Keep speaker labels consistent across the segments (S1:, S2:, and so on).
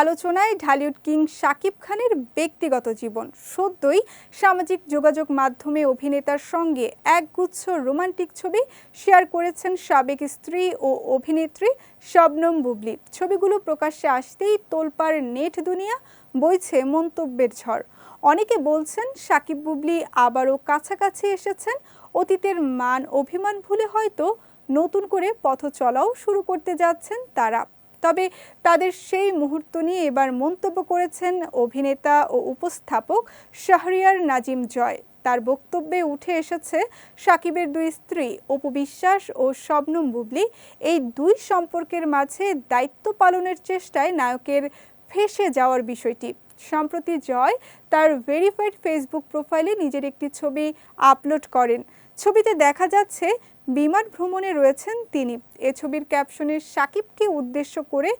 S1: আলোচনায় ঢালিউড কিং শাকিব খানের ব্যক্তিগত জীবন সদ্যই সামাজিক যোগাযোগ মাধ্যমে অভিনেতার সঙ্গে একগুচ্ছ রোমান্টিক ছবি শেয়ার করেছেন সাবেক স্ত্রী ও অভিনেত্রী শবনম বুবলি। ছবিগুলো প্রকাশ্যে আসতেই তোলপাড় নেট দুনিয়া বইছে মন্তব্যের ঝড়। অনেকে বলছেন সাকিব বুবলি আবারও কাছাকাছি এসেছেন। অতীতের মান অভিমান ভুলে হয়তো নতুন করে পথ চলাও শুরু করতে যাচ্ছেন তারা। তবে তাদের সেই মুহূর্ত নিয়ে এবার মন্তব্য করেছেন অভিনেতা ও উপস্থাপক শাহরিয়ার নাজিম জয়। তার বক্তব্যে উঠে এসেছে সাকিবের দুই স্ত্রী অপু বিশ্বাস ও শবনম বুবলি। এই দুই সম্পর্কের মাঝে দায়িত্ব পালনের চেষ্টায় নায়কের ফেসে যাওয়ার বিষয়টি। সম্প্রতি জয় তার ভেরিফাইড ফেসবুক প্রোফাইলে নিজের একটি ছবি আপলোড করেন। ছবিতে দেখা যাচ্ছে বিমান ভ্রমণে রয়েছেন তিনি। এ ছবির ক্যাপশনে সাকিবকে উদ্দেশ্য করে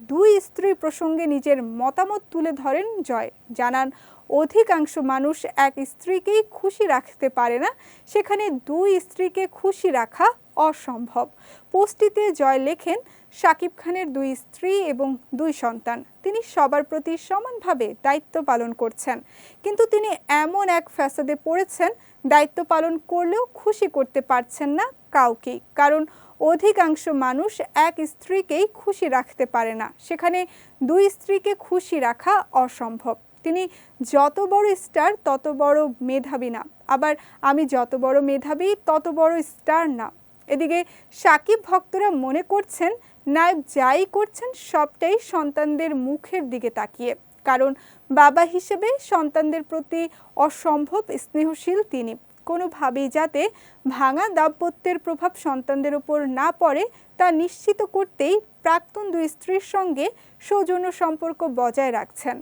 S1: দুই স্ত্রী প্রসঙ্গে নিজের মতামত তুলে ধরেন জয়। জানান, অধিকাংশ মানুষ এক স্ত্রীকেই খুশি রাখতে পারে না। সেখানে দুই স্ত্রীকে খুশি রাখা অসম্ভব। পোস্টটিতে জয় লেখেন শাকিব খানের দুই স্ত্রী এবং দুই সন্তান। তিনি সবার প্রতি সমানভাবে দায়িত্ব পালন করছেন। কিন্তু তিনি এমন এক ফ্যাসাদে পড়েছেন, দায়িত্ব পালন করলেও খুশি করতে পারছেন না কাউকেই কারণ অধিকাংশ মানুষ এক স্ত্রীকেই খুশি রাখতে পারে না। সেখানে দুই স্ত্রীকে খুশি রাখা অসম্ভব। তিনি যত বড় স্টার, তত বড় মেধাবী না। আবার আমি যত বড় মেধাবী, তত বড় স্টার না। এদিকে সাকিব ভক্তরা মনে করছেন, নায়ক যাই করছেন, সবটাই সন্তানদের মুখের দিকে তাকিয়ে। কারণ বাবা হিসেবে সন্তানদের প্রতি অসম্ভব স্নেহশীল তিনি। কোনোভাবেই যাতে ভাঙা দাম্পত্যের প্রভাব সন্তানদের উপর না পড়ে, তা নিশ্চিত করতেই প্রাক্তন দুই স্ত্রীর সঙ্গে সৌজন্য সম্পর্ক বজায় রাখছেন।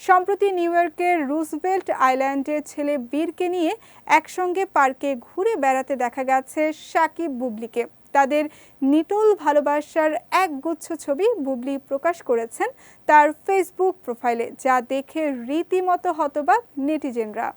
S1: সম্প্রতি নিউ ইয়র্কের রুজভেল্ট আইল্যান্ডের ছেলে বীরকে নিয়ে একসঙ্গে পার্কে ঘুরে বেড়াতে দেখা গেছে সাকিব বুবলিকে। তাদের নিটোল ভালোবাসার একগুচ্ছ ছবি বুবলি প্রকাশ করেছেন তার ফেসবুক প্রোফাইলে, যা দেখে রীতিমতো হতবাক নেটিজেনরা।